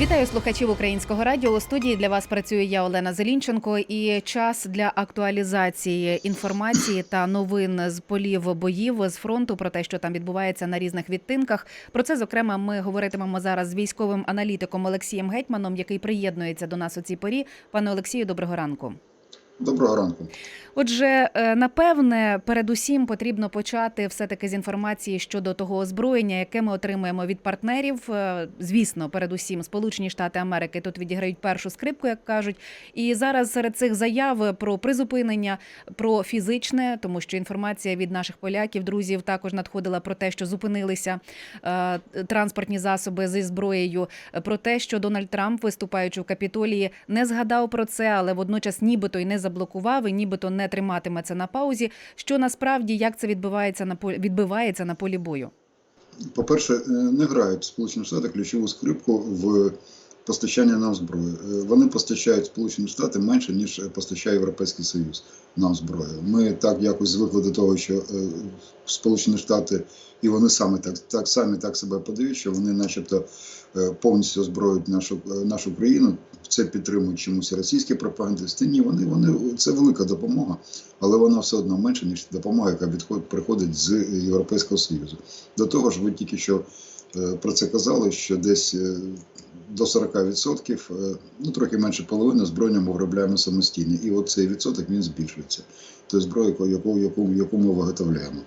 Вітаю слухачів українського радіо. У студії для вас працює я Олена Зелінченко. І час для актуалізації інформації та новин з полів боїв з фронту про те, що там відбувається на різних відтинках. Про це зокрема ми говоритимемо зараз з військовим аналітиком Олексієм Гетьманом, який приєднується до нас у цій порі. Пане Олексію, доброго ранку. Доброго ранку. Отже, е, напевне, передусім потрібно почати все таки з інформації щодо того озброєння, яке ми отримуємо від партнерів. Е, Звісно, передусім, Сполучені Штати Америки тут відіграють першу скрипку, як кажуть. І зараз серед цих заяв про призупинення, про фізичне, тому що інформація від наших поляків, друзів, також надходила про те, що зупинилися е, транспортні засоби зі зброєю. Про те, що Дональд Трамп, виступаючи в капітолії, не згадав про це, але водночас нібито й не заблокував, і нібито не триматиме це на паузі. Що насправді як це відбувається на полі відбивається на полі бою? По-перше, е, не грають Сполучені Штати ключову скрипку в постачанні нам зброї. Е, Вони постачають Сполучені Штати менше, ніж постачає Європейський Союз нам зброю. Ми так якось звикли до того, що е, Сполучені Штати і вони саме так, так самі так себе подають, що вони, начебто, повністю озброюють нашу нашу країну. Це підтримують чомусь російські пропагандисти. Ні, вони вони це велика допомога, але вона все одно менша, ніж допомога, яка відходить приходить з Європейського Союзу. До того ж, ви тільки що е, про це казали, що десь е, до 40%, е, ну трохи менше половини зброї ми виробляємо самостійно. І от цей відсоток він збільшується. Тобто зброю, яку, яку, яку, ми виготовляємо.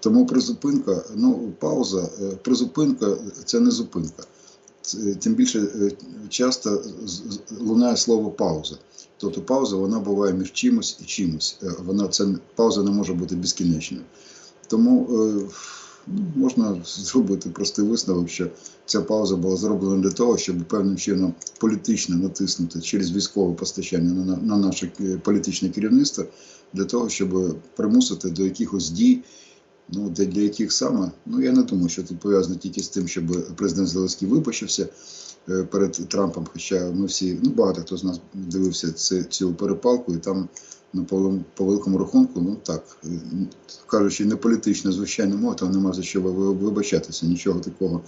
Тому призупинка, ну пауза, призупинка це не зупинка. Це- Тим більше е, часто лунає слово пауза. Тобто пауза вона буває між чимось і чимось. Е, Вона це пауза не може бути безкінечною. Тому е, ну, можна зробити простий висновок, що ця пауза була зроблена для того, щоб певним чином політично натиснути через військове постачання на, на- на наше е, політичне керівництво, для того, щоб примусити до якихось дій. Ну, для, для яких саме, ну я не думаю, що це пов'язано тільки з тим, щоб президент Зеленський вибачився е, перед Трампом. Хоча ми всі, ну багато хто з нас дивився це, цю перепалку, і там ну, по, по великому рахунку, ну так, е, кажучи, не політично, звичайно, мова, там нема за що ви- ви- вибачатися. Нічого такого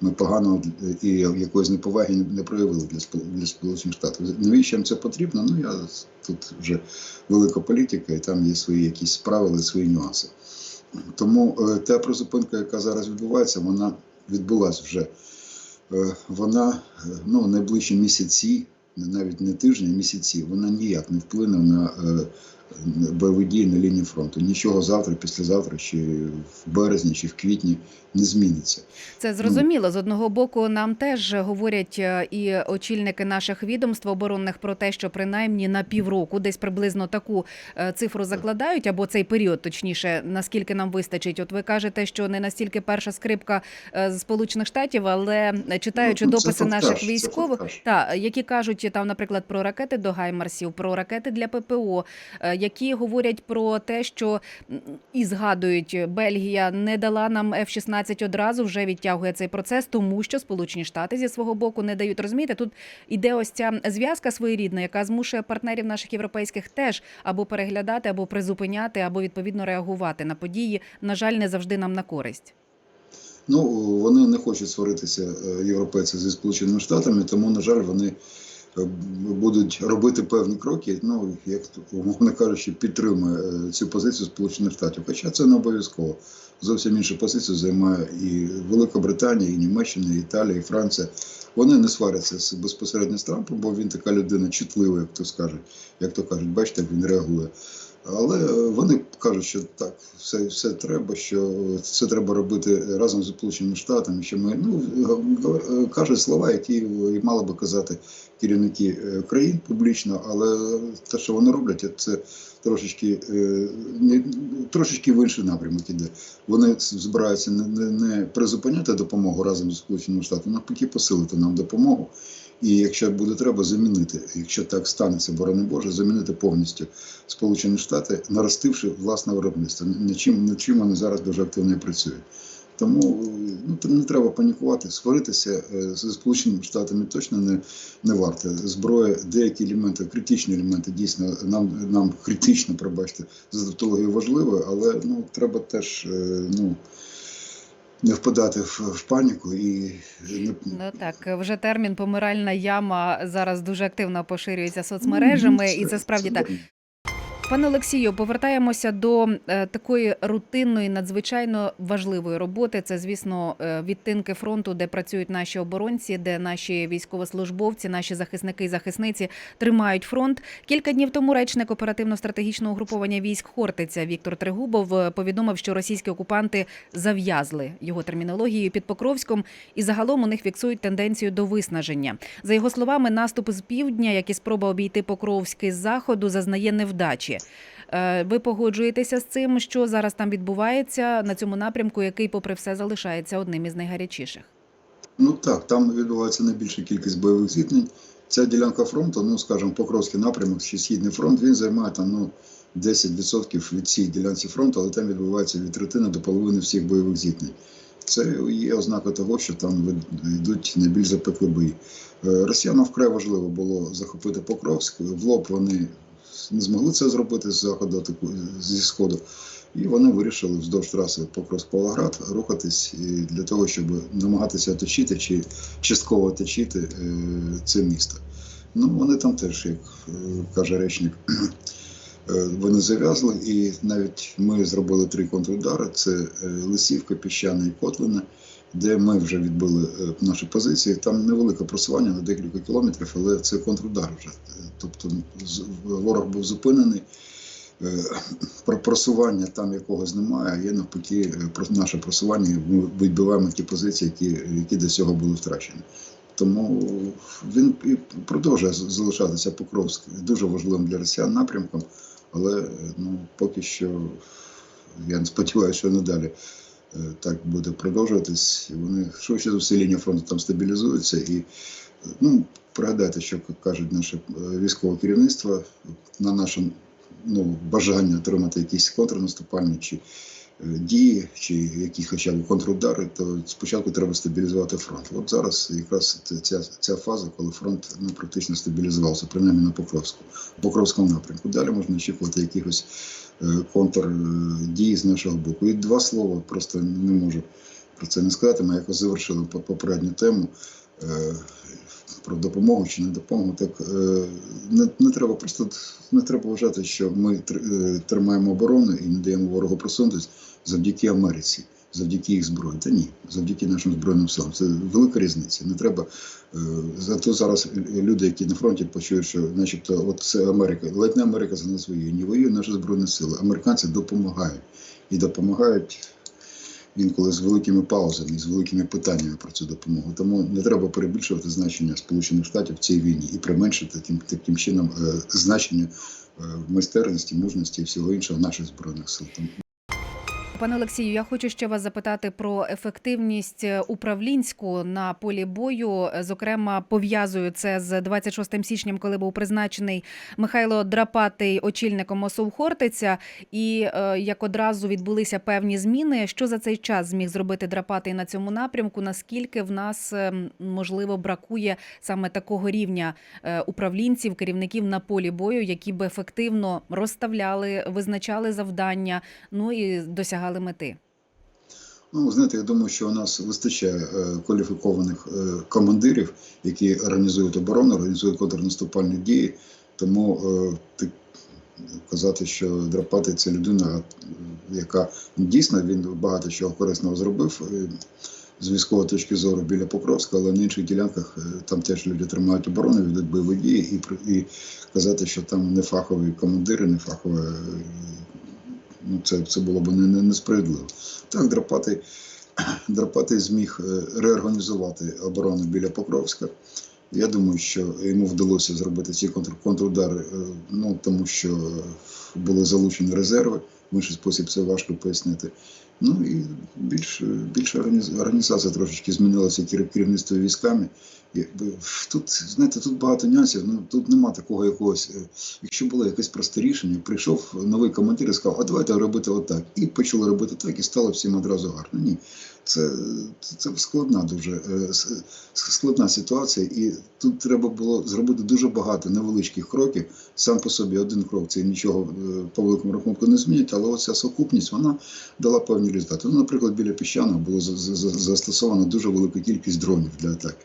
ми поганого і якоїсь неповаги не- не проявили для, для Сполучених Штатів. Навіщо їм це потрібно? Ну я тут вже велика політика, і там є свої якісь правила, свої нюанси. Тому е, та призупинка, яка зараз відбувається, вона відбулася вже. Е, Вона е, ну, найближчі місяці, навіть не тижні, а місяці, вона ніяк не вплине на бойові дії на лінії фронту. Нічого завтра, післязавтра, чи в березні, чи в квітні не зміниться. Це зрозуміло. З одного боку, нам теж говорять е, і очільники наших відомств оборонних про те, що принаймні на півроку, десь приблизно таку е, цифру закладають, або цей період, точніше, наскільки нам вистачить. От ви кажете, що не настільки перша скрипка е, з Сполучених Штатів, але читаючи Ну, дописи фактаж, наших військових, та які кажуть там, наприклад, про ракети до Гаймарсів, про ракети для ППО, які говорять про те, що і згадують, Бельгія не дала нам F-16 одразу, вже відтягує цей процес, тому що Сполучені Штати зі свого боку не дають. Розумієте, тут іде ось ця зв'язка своєрідна, яка змушує партнерів наших європейських теж або переглядати, або призупиняти, або відповідно реагувати на події. На жаль, не завжди нам на користь. Ну, вони не хочуть сваритися е, європейці зі Сполученими Штатами, тому, на жаль, вони будуть робити певні кроки, ну, як умовно кажучи, підтримує е, цю позицію Сполучених Штатів. Хоча це не обов'язково. Зовсім іншу позицію займає і Велика Британія, і Німеччина, і Італія, і Франція. Вони не сваряться з- безпосередньо з Трампом, бо він така людина чутлива, як то скажуть, як то кажуть, бачите, він реагує. Але е, вони кажуть, що так, все, все треба, що це треба робити разом з Сполученими Штатами. Що ми ну г- кажуть слова, які мали би казати керівники е, країн публічно, але те, що вони роблять, це трошечки е, не трошечки в інший напрямок іде. Вони збираються не, не, не призупиняти допомогу разом з Сполученими Штатами, навпаки, посилити нам допомогу. І якщо буде треба, замінити, якщо так станеться, борони Боже, замінити повністю Сполучені Штати, наростивши власне виробництво. Над чим, над чим вони зараз дуже активно працюють. Тому ну, не треба панікувати, сваритися е, зі Сполученими Штатами точно не, не варто. Зброя, деякі елементи, критичні елементи, дійсно нам, нам критично, пробачте, з тавтологією важливо, але ну, треба теж е, ну, не впадати в, в паніку і не Ну так, вже термін помиральна яма зараз дуже активно поширюється соцмережами, і це справді так. Пане Олексію, повертаємося до е, такої рутинної, надзвичайно важливої роботи. Це, звісно, е, відтинки фронту, де працюють наші оборонці, де наші військовослужбовці, наші захисники і захисниці тримають фронт. Кілька днів тому речник оперативно-стратегічного угруповання військ Хортиця Віктор Трегубов е, повідомив, що російські окупанти зав'язли його термінологією під Покровськом, і загалом у них фіксують тенденцію до виснаження. За його словами, наступ з півдня, як і спроба обійти Покровський з заходу, зазнає невдачі. Е, Ви погоджуєтеся з цим, що зараз там відбувається на цьому напрямку, який, попри все, залишається одним із найгарячіших? Ну так, там відбувається найбільша кількість бойових зіткнень. Ця ділянка фронту, ну скажімо, Покровський напрямок чи Східний фронт, він займає там ну, 10% від цієї ділянці фронту, але там відбувається від третини до половини всіх бойових зіткнень. Це є ознака того, що там йдуть найбільш запеклі бої. Е, Росіянам вкрай важливо було захопити Покровськ. В лоб вони не змогли це зробити з заходу, зі сходу. І вони вирішили вздовж траси Покровськ-Павлоград рухатись і для того, щоб намагатися оточити чи частково оточити е, це місто. Ну, вони там теж, як е, каже речник, е, вони зав'язли, і навіть ми зробили три контрудари: це е, Лисівка, Піщана і Котлина, де ми вже відбили е, наші позиції. Там невелике просування на декілька кілометрів, але це контрудар вже. Е, Тобто ворог був зупинений. Е, Про просування там якогось немає, є навпаки наше просування. Ми відбиваємо ті позиції, які, які до цього були втрачені. Тому він і продовжує залишатися Покровськ дуже важливим для росіян напрямком, але ну, поки що я не сподіваюся, що надалі так буде продовжуватись. Вони швидше за все лінія фронту там стабілізується. І е, ну, пригадайте, що кажуть наше е, військове керівництво на наше ну, бажання отримати якісь контрнаступальні чи е, дії, чи які хоча б контрудари, то спочатку треба стабілізувати фронт. От зараз якраз ця, ця фаза, коли фронт ну, практично стабілізувався, принаймні на Покровську, Покровському напрямку. Далі можна очікувати якихось е, контрдій з нашого боку. І два слова просто не можу про це не сказати. Ми якось завершили по- попередню тему. Про допомогу чи не допомогу, так е, не, не треба просто не треба вважати, що ми е, тримаємо оборону і не даємо ворогу просунутися завдяки Америці, завдяки їх зброї. Та ні, завдяки нашим збройним силам. Це велика різниця. Не треба е, зато зараз люди, які на фронті почують, що, начебто, от це Америка, ледь не Америка за нас воює. Ні воює наші збройні сили. Американці допомагають і допомагають інколи з великими паузами, з великими питаннями про цю допомогу. Тому не треба перебільшувати значення Сполучених Штатів в цій війні і применшити таким, таким чином е, значення е, майстерності, мужності і всього іншого наших збройних сил. Пане Олексію, я хочу ще вас запитати про ефективність е, управлінську на полі бою. Е, Зокрема, пов'язую це з 26 січням, коли був призначений Михайло Драпатий очільником ОСУВ Хортиця, і е, як одразу відбулися певні зміни. Що за цей час зміг зробити Драпатий на цьому напрямку? Наскільки в нас е, можливо бракує саме такого рівня управлінців, керівників на полі бою, які б ефективно розставляли, визначали завдання, ну і досягали мети. Ну, знаєте, я думаю, що у нас вистачає е, кваліфікованих е, командирів, які організують оборону, організують контрнаступальні дії. Тому е, ти казати, що Драпати це людина, яка дійсно він багато чого корисного зробив. е, З військової точки зору біля Покровська, але на інших ділянках там теж люди тримають оборону, ведуть бойові дії, і, і казати, що там не фахові командири, не фахове, ну це, це було б не, не, несправедливо. Так, Драпатий, Драпатий зміг е, реорганізувати оборону біля Покровська. Я думаю, що йому вдалося зробити ці контр, контрудари, е, ну тому що були залучені резерви. В інший спосіб це важко пояснити. Ну і більш, більша організація трошечки змінилася керівництво військами. Тут, знаєте, тут багато нюансів, ну тут нема такого якогось. е, Якщо було якесь просте рішення, прийшов новий командир і сказав, а давайте робити отак. І почали робити так, і стало всім одразу гарно. Ні. це, це складна дуже е, складна ситуація, і тут треба було зробити дуже багато невеличких кроків. Сам по собі один крок це нічого е, по великому рахунку не змінить, але оця сукупність вона дала певні результати. Ну, наприклад, біля піщаного було за- за- за- застосовано дуже велика кількість дронів для атаки.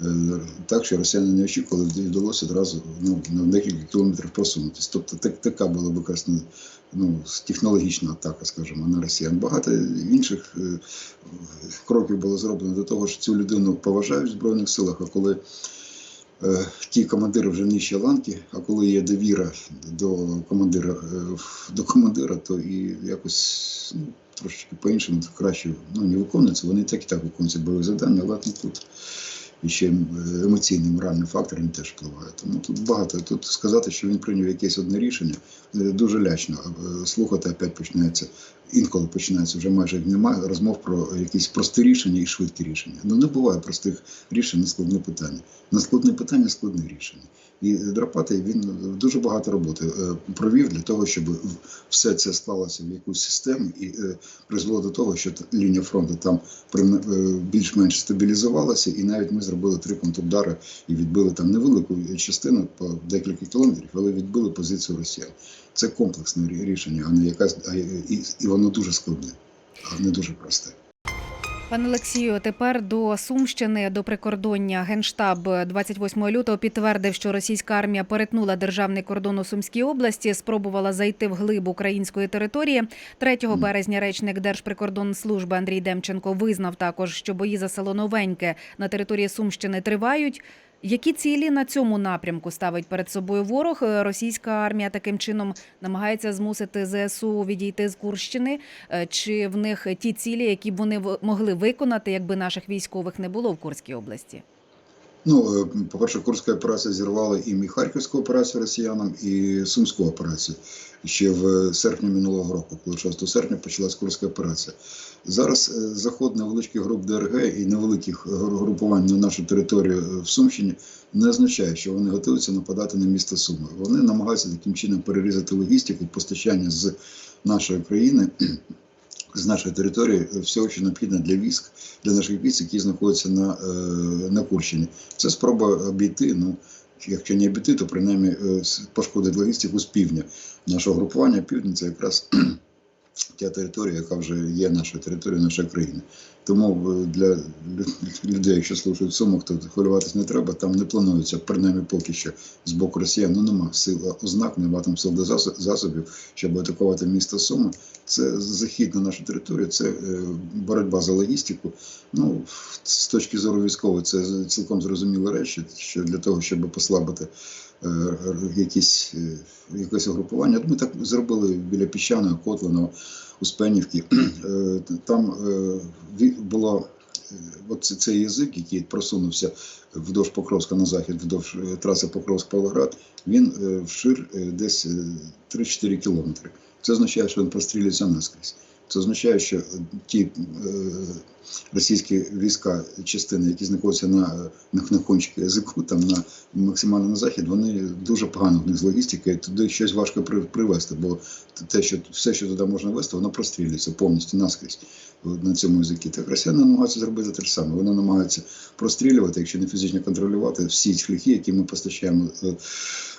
Е, Так що росіяни не очікували, вдалося одразу ну, на декілька кілометрів просунутися. Тобто так, така була використана ну, технологічна атака, скажімо, на росіян. Багато інших е, кроків було зроблено до того, що цю людину поважають в Збройних силах, а коли ті командири вже нижчі ланки, а коли є довіра до командира, е, до командира, то і якось ну, трошечки по-іншому краще ну, не виконується. Вони так і так виконуються бойові завдання, але тут і ще е, емоційний, моральний фактор він теж впливає. Тому тут багато. Тут сказати, що він прийняв якесь одне рішення, е, дуже лячно. Е, Слухати опять починається. Інколи починається вже майже немає розмов про якісь прості рішення і швидкі рішення. Ну не буває простих рішень на складне питання. На складне питання складне рішення. І Драпатий він дуже багато роботи провів для того, щоб все це склалося в якусь систему і призвело до того, що лінія фронту там більш-менш стабілізувалася, і навіть ми зробили три контрудари і відбили там невелику частину по декілька кілометрів, але відбили позицію росіян. Це комплексне рішення, а не якась і, і воно дуже складне, а не дуже просте. Пане Олексію, тепер до Сумщини, до прикордоння Генштаб 28 лютого підтвердив, що російська армія перетнула державний кордон у Сумській області, спробувала зайти в глиб української території. 3 березня речник Держприкордонслужби Андрій Демченко визнав також, що бої за село Новеньке на території Сумщини тривають. Які цілі на цьому напрямку ставить перед собою ворог? Е, Російська армія таким чином намагається змусити ЗСУ відійти з Курщини. Е, Чи в них ті цілі, які б вони могли виконати, якби наших військових не було в Курській області? Ну, е, по-перше, Курська операція зірвала і Харківську операцію росіянам, і Сумську операцію ще в серпні минулого року, коли 6 серпня почалась Курська операція. Зараз е, заход невеличких груп ДРГ і невеликих групувань на нашу територію е, в Сумщині не означає, що вони готуються нападати на місто Суми. Вони намагаються таким чином перерізати логістику, постачання з нашої країни. З нашої території все, всього, що необхідно для військ, для наших військ, які знаходяться на, е, на Курщині. Це спроба обійти. Ну, якщо не обійти, то принаймні е, пошкодить логістику з півдня. Нашого групування південь це якраз Тя територія, яка вже є нашою територією, нашої країни. Тому е, для людей, якщо слухають сумок, то хвилюватися не треба. Там не планується, принаймні поки що з боку росіян. Ну нема сил ознак, нема там сил до засобів, щоб атакувати місто Суми. Це захід на нашу територію, це е, боротьба за логістику. Ну, з точки зору військової, це цілком зрозуміла речі, що для того, щоб послабити е, якісь, е, якесь угрупування. Ми так зробили біля піщаного, Котлиного, Успенівки. Е, Там е, було Оце цей язик, який просунувся вдовж Покровська на захід, вдовж е, траси Покровськ-Павлоград, він е, вшир десь е, 3-4 кілометри. Це означає, що він прострілюється наскрізь. Це означає, що е, ті е, російські війська, частини, які знаходяться на, на, на кончику язику, там на максимально на захід, вони дуже погано в них з логістикою, туди щось важко при- привезти, бо те, що все, що туди можна вести, воно прострілюється повністю наскрізь на цьому язикі. Так росіяни намагаються зробити те ж саме. Вони намагаються прострілювати, якщо не фізично контролювати всі шляхи, які ми постачаємо.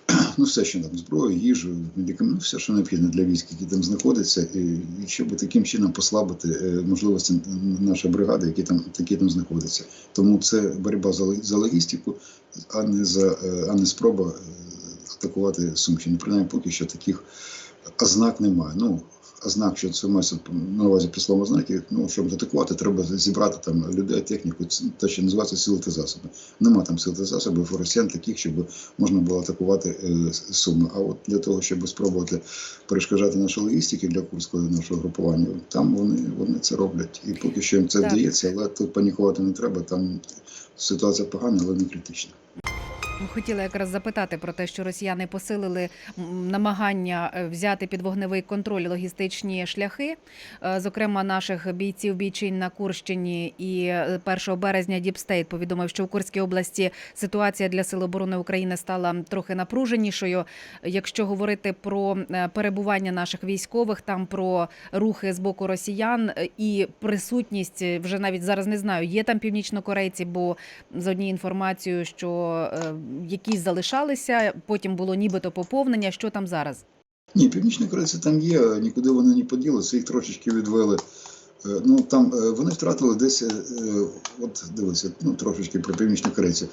Ну, все, що там зброю, їжу, медикаменти, ну, все, що необхідно для військ, які там знаходяться, і щоб таким чином послабити е, можливості нашої бригади, які там, які там знаходяться. Тому це боротьба за, за логістику, а не за е, а не спроба е, атакувати Сумщину. Принаймні, поки що таких ознак немає. Ну, ознак, що це мається на увазі при словом ознаки, ну, щоб атакувати, треба зібрати там людей, техніку, те, що називається сили та засоби. Нема там сил та засобів росіян таких, щоб можна було атакувати е, Суми. А от для того, щоб спробувати перешкоджати нашу логістику для курського нашого групування, там вони, вони це роблять. І поки що їм це Так. вдається, але тут панікувати не треба. Там ситуація погана, але не критична. Хотіла якраз запитати про те, що росіяни посилили намагання е, взяти під вогневий контроль логістичні шляхи. Е, Зокрема, наших бійців бійчин на Курщині і е, 1 березня Діпстейт повідомив, що в Курській області ситуація для Сил оборони України стала трохи напруженішою. Якщо говорити про е, перебування наших військових, там про рухи з боку росіян е, і присутність е, вже навіть зараз не знаю, є там північнокорейці, бо з однією інформацією, що е, якісь залишалися, потім було нібито поповнення. Що там зараз? Ні, північні корейці там є, нікуди вони не поділися, їх трошечки відвели. Е, Ну там е, вони втратили десь, е, от дивися, ну трошечки про північні корейці.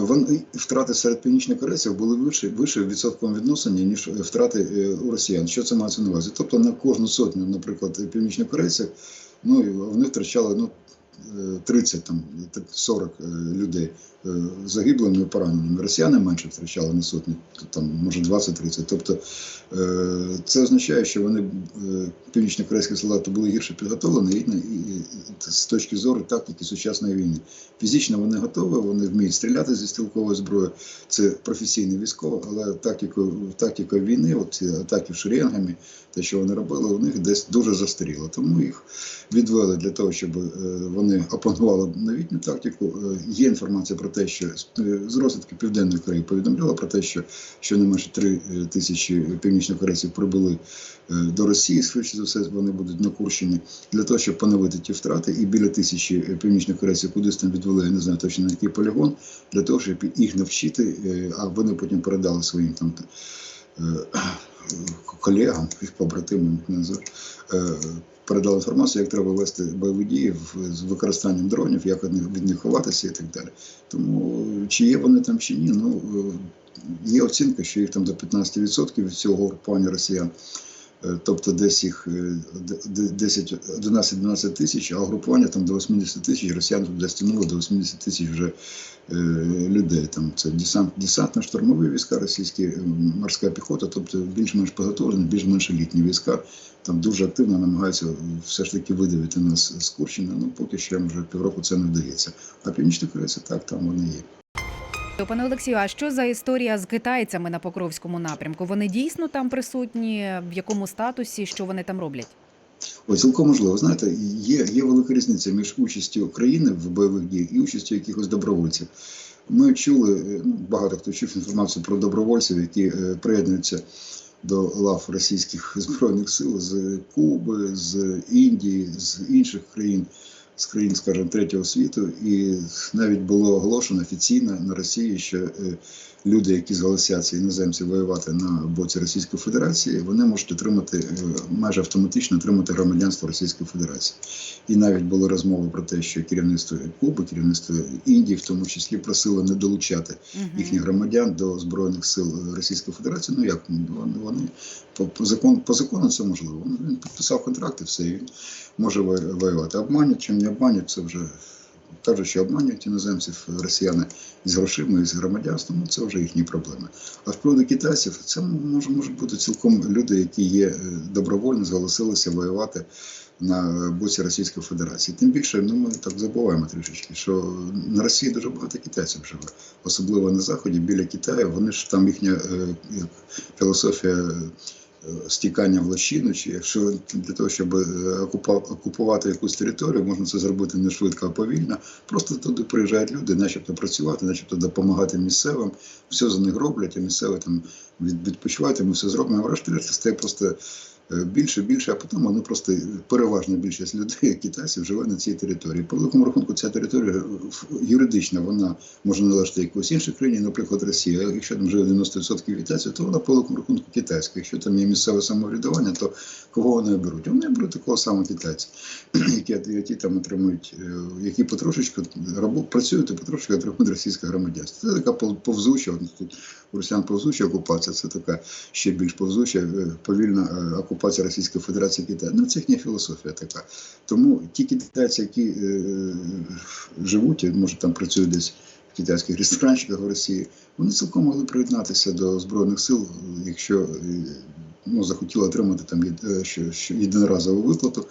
Вони втрати серед північних корейців були вище, вище в відсотковому ніж втрати у росіян. Що це мається на увазі? Тобто на кожну сотню, наприклад, північних корейців, ну вони втрачали ну, 30 там 40 е, людей е, загиблими і пораненими. Росіяни менше втрачали на сотню, там може 20-30. Тобто е, це означає, що вони північно-корейські солдати були гірше підготовлені і, і, з точки зору тактики сучасної війни. Фізично вони готові, вони вміють стріляти зі стрілкової зброї. Це професійні військові, але тактикою тактика війни, от ці атаки шерінгами, те, що вони робили, у них десь дуже застаріло. Тому їх відвели для того, щоб е, вони опанували новітню тактику. Е, Є інформація про те, що е, з розвідки Південної Кореї повідомляла про те, що щонайменше три е, тисячі північнокорейців прибули е, до Росії. Швидше за все, вони будуть на Курщині для того, щоб поновити ті втрати. І біля тисячі е, північнокорейців кудись там відвели, я не знаю точно на який полігон, для того, щоб їх навчити, а вони потім передали своїм там. Колегам, їх побратимам, передали інформацію, як треба вести бойові дії з використанням дронів, як від них, ховатися і так далі. Тому чи є вони там чи ні, ну е, є оцінка, що їх там до 15% від цього групування росіян. Е, Тобто десь їх е, д- д- 10, 11-12 тисяч, а угрупування там до 80 тисяч, росіян туди до 80 тисяч вже е, людей. Там це десант, десантно-штурмові війська російські, е, морська піхота, тобто більш-менш підготовлені, більш-менш елітні війська. Там дуже активно намагаються все ж таки видавити нас з Курщини. Ну поки що вже півроку це не вдається. А північні корейці так, там вони є. Пане Олексію, а що за історія з китайцями на Покровському напрямку? Вони дійсно там присутні? В якому статусі? Що вони там роблять? Ой, цілком можливо. Знаєте, є, є велика різниця між участю країни в бойових діях і участю якихось добровольців. Ми чули, е, ну, багато хто чув інформацію про добровольців, які е, приєднуються до лав російських збройних сил з Куби, з Індії, з інших країн, з країн, скажімо, третього світу. І навіть було оголошено офіційно на Росії, що е, люди, які зголосяться іноземці воювати на боці Російської Федерації, вони можуть отримати е, майже автоматично отримати громадянство Російської Федерації. І навіть були розмови про те, що керівництво Куби, керівництво Індії, в тому числі, просило не долучати їхніх громадян до збройних сил Російської Федерації. Ну як вони, вони по, по закону по закону це можливо. Він- Він підписав контракт і все, і він може воювати. Обманять чи не обманять, це вже кажуть, що обманюють іноземців росіяни з грошима і з громадянством. Ну це вже їхні проблеми. А з приводу китайців, це може, може бути цілком люди, які є е, добровольно, зголосилися воювати. На боці Російської Федерації. Тим більше, ну ми так забуваємо трішечки, що на Росії дуже багато китайців живе особливо на заході, біля Китаю, вони ж там їхня е, як філософія стікання в лощину, чи якщо для того, щоб е, окупувати якусь територію, можна це зробити не швидко, а повільно. Просто туди приїжджають люди, начебто працювати, начебто допомагати місцевим, все за них роблять, а місцеві там від- відпочивають, ми все зробимо. Врешті-решт стає просто більше, більше, а потім вони просто переважна більшість людей, китайців, живе на цій території. По великому рахунку, ця територія е, юридично вона може належати якоїсь іншій країні, наприклад, Росія. Якщо там живе 90% китайців, то вона по великому рахунку китайська. Якщо там є місцеве самоврядування, то кого вони беруть? Вони беруть такого самого китайця, які, які там отримують, е, які потрошечку працюють і потрошки отримують російське громадянство. Це така пов- повзуча, тут росіян повзуча окупація, це така ще більш повзуча, е, повільна е, окупація Російської Федерації Китаю. Ну, це їхня філософія така. Тому ті китайці, які е, живуть, може там працюють десь в китайських ресторанчиках в Росії, вони цілком могли приєднатися до Збройних сил, якщо е, ну, захотіли отримати там єдиноразову виплату.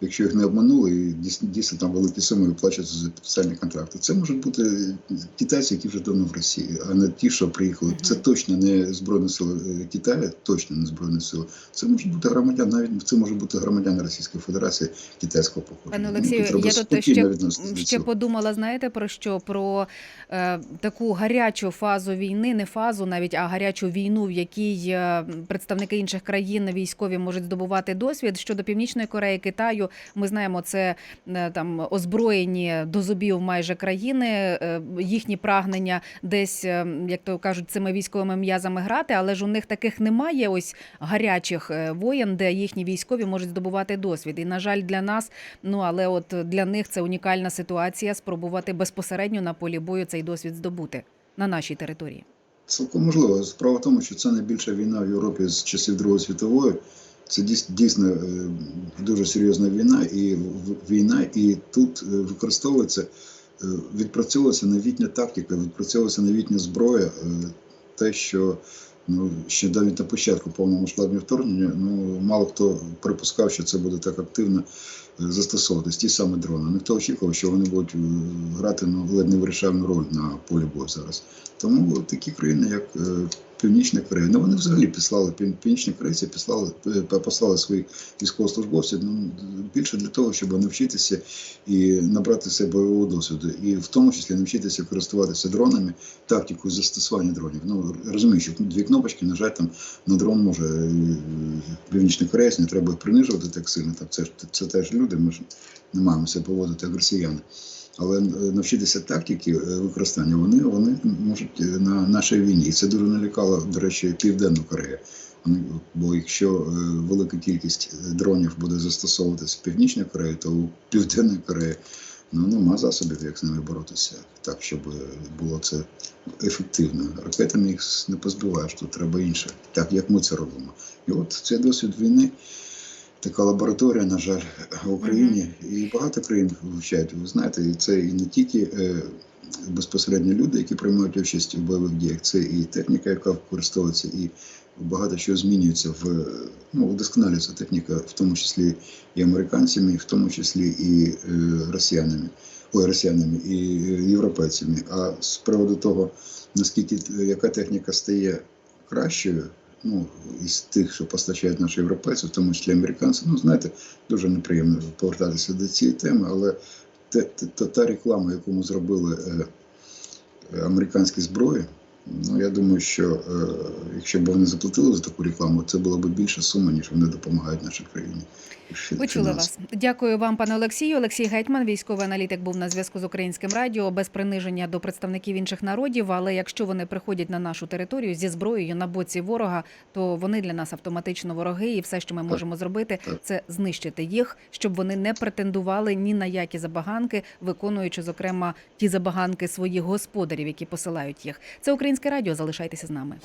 Якщо їх не обманули, і дійсно, дійсно там великі суми виплачуються за спеціальні контракти. Це можуть бути китайці, які вже давно в Росії, а не ті, що приїхали. Це точно не збройні сили е, Китаю, точно не збройні сили. Це можуть бути громадяни, навіть це може бути громадяни Російської Федерації китайського походження. Пане Олексію, я тут ще, ще подумала, знаєте про що? Про е, таку гарячу фазу війни, не фазу навіть, а гарячу війну, в якій е, представники інших країн військові можуть здобувати досвід. Щодо Північної Кореї, Китаю, ми знаємо, це е, там озброєні до зубів майже країни, е, їхні прагнення десь, е, як то кажуть, цими військовими м'язами грати, але ж у них таких немає ось гарячих воєн, де їхні військові можуть здобувати досвід. І на жаль, для нас, ну але от для них це унікальна ситуація спробувати безпосередньо на полі бою цей досвід здобути на нашій території. Цілком можливо. Справа в тому, що це найбільша війна в Європі з часів Другої світової. Це дійс- дійсно е, дуже серйозна війна, і війна, і тут е, використовується, е, відпрацьовується новітня тактика, відпрацьовується новітня зброя. Те, що ну, ще навіть на початку повномасштабного вторгнення, ну мало хто припускав, що це буде так активно застосовуватись. Ті самі дрони. Ніхто очікував, що вони будуть грати ну, ледь не вирішальну роль на полі бою зараз. Тому такі країни, як Північна Корея, ну вони взагалі післали північні корейці, післали послали своїх військовослужбовців ну, більше для того, щоб навчитися і набратися бойового досвіду, і в тому числі навчитися користуватися дронами, тактикою застосування дронів. Ну розумію, що дві кнопочки нажати там на дрон може е, північний кореєць, не треба принижувати так сильно. Так це це теж люди. Ми ж не маємо себе поводити як росіяни. Але е, навчитися тактики е, використання вони, вони можуть е, на нашій війні. І це дуже налякало, до речі, Південну Корею. Бо якщо велика кількість дронів буде застосовуватися в Північній Кореї, то у Південної Кореї ну, нема засобів, як з ними боротися, так, щоб було це ефективно. Ракетами їх не позбиваєш, тут треба інше, так як ми це робимо. І от цей досвід війни. Така лабораторія, на жаль, в Україні і багато країн вивчають. Ви знаєте, і це і не тільки е, безпосередньо люди, які приймають участь у бойових діях, це і техніка, яка використовується, і багато що змінюється в ну, удосконалюється техніка, в тому числі і американцями, в тому числі і е, росіянами, ой, росіянами, і е, європейцями. А з приводу того, наскільки яка техніка стає кращою, ну, із тих, що постачають наші європейці, в тому числі американці. Ну, знаєте, дуже неприємно повертатися до цієї теми, але те, та, та реклама, яку ми зробили е, американські зброї, ну я думаю, що е, якщо б вони заплатили за таку рекламу, це була б більша сума, ніж вони допомагають нашій країні. Почули вас. Дякую вам, пане Олексію. Олексій Гетьман, військовий аналітик, був на зв'язку з українським радіо без приниження до представників інших народів. Але якщо вони приходять на нашу територію зі зброєю на боці ворога, то вони для нас автоматично вороги, і все, що ми можемо зробити, це знищити їх, щоб вони не претендували ні на які забаганки, виконуючи зокрема ті забаганки своїх господарів, які посилають їх. Це українське радіо. Залишайтеся з нами.